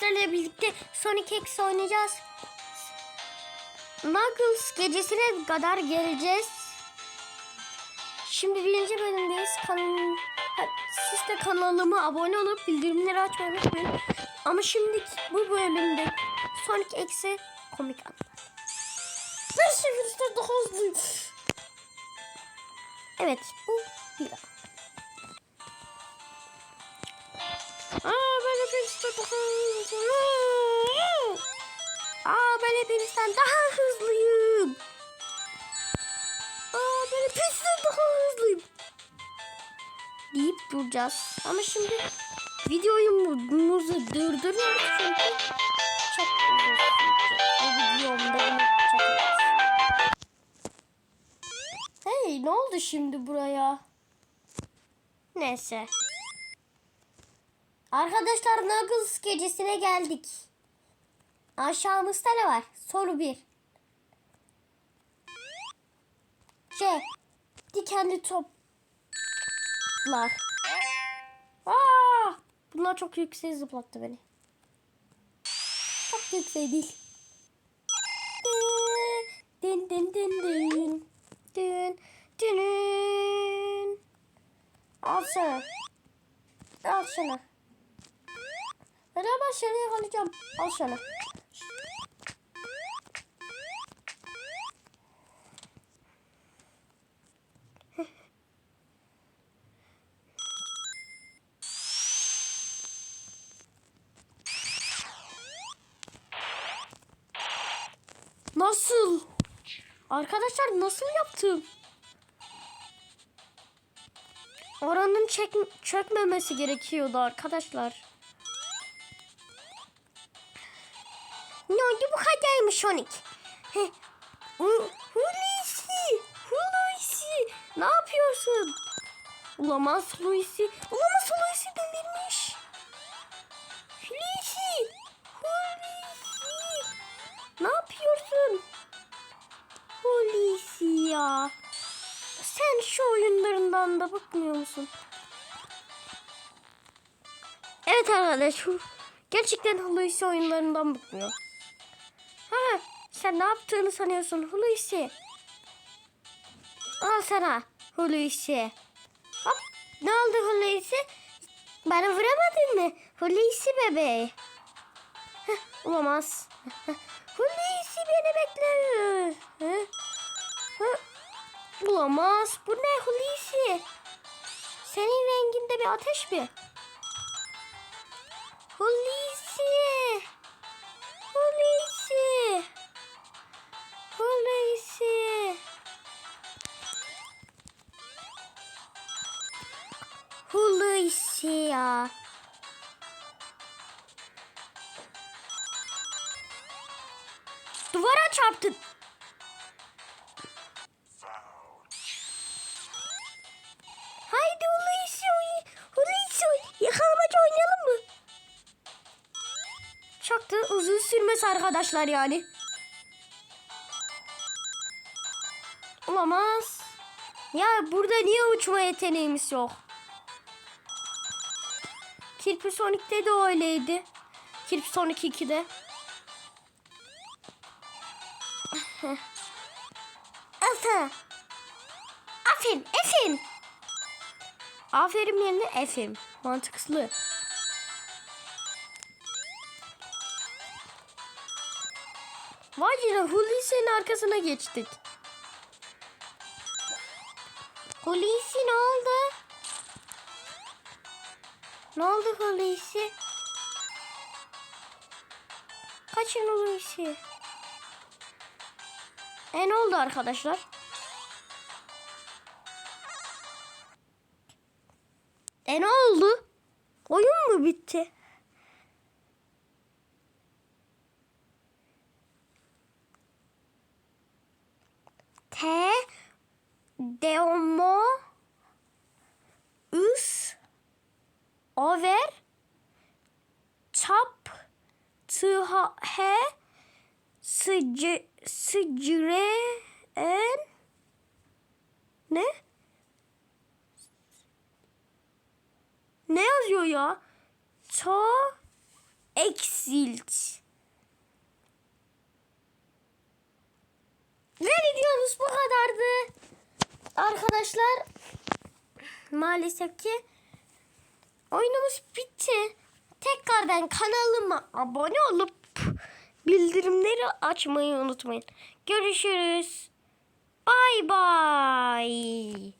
sizlerle birlikte Sonic X oynayacağız. Knuckles gecesine kadar geleceğiz. Şimdi birinci bölümdeyiz. Kanal... Ha, Siz de kanalıma abone olup bildirimleri açmayı unutmayın. Ama şimdi bu bölümde Sonic X'e komik anlar. Ben seferinde daha hızlıyım. Evet bu bir daha Aa ben hepinizden daha hızlıyım. Aa ben hepinizden daha hızlıyım. Deyip duracağız. Ama şimdi videomuzu durduruyoruz çünkü çok. Hey ne oldu şimdi buraya? Neyse. Arkadaşlar Knuckles gecesine geldik. Aşağımızda ne var? Soru 1. C. Dikenli toplar. Aa! Bunlar çok yüksek zıplattı beni. Çok yüksek değil. Din din din din. Din din. Al sana. Al sana. Beraber seni yakalayacağım. Al sana. Nasıl? Arkadaşlar nasıl yaptım? Oranın çek çökmemesi gerekiyordu arkadaşlar. Kadarmış Sonic? Hulusi! Hulusi! Ne yapıyorsun? Olamaz Hulusi. Olamaz Hulusi delirmiş. Hulusi! Hulusi! Ne yapıyorsun? Hulusi ya. Sen şu oyunlarından da bıkmıyor musun? Evet arkadaşlar. Gerçekten Hulusi oyunlarından bıkmıyor. Ha, sen ne yaptığını sanıyorsun Hulusi? Al sana Hulusi. Hop, ne oldu Hulusi? Bana vuramadın mı? Hulusi bebeği. Heh, olamaz. Hulusi beni bekle. Heh. Heh. Olamaz. Bu ne Hulusi? Senin renginde bir ateş mi? Hulusi. Hulusi. Hulusi ya. Duvara çarptın. Haydi Hulusi. Hulusi. Yakalamaca oynayalım mı? Çok da uzun sürmez arkadaşlar yani. Olamaz. Ya burada niye uçma yeteneğimiz yok? Kirpi Sonic'te de öyleydi. Kirpi Sonic 2'de. Aferin. Aferin. Efin. Aferin yerine efim. Mantıklı. Vay canına Hulusi'nin arkasına geçtik. Hulusi ne oldu? Ne oldu Hulusi? Kaçın Hulusi? E ne oldu arkadaşlar? E ne oldu? Oyun mu bitti? T Deomo Üs Over Çap Tıha He Sıcı Sıcıre En Ne? Ne yazıyor ya? To Exilt. Ve videomuz bu kadardı. Arkadaşlar maalesef ki oyunumuz bitti. Tekrardan kanalıma abone olup bildirimleri açmayı unutmayın. Görüşürüz. Bay bay.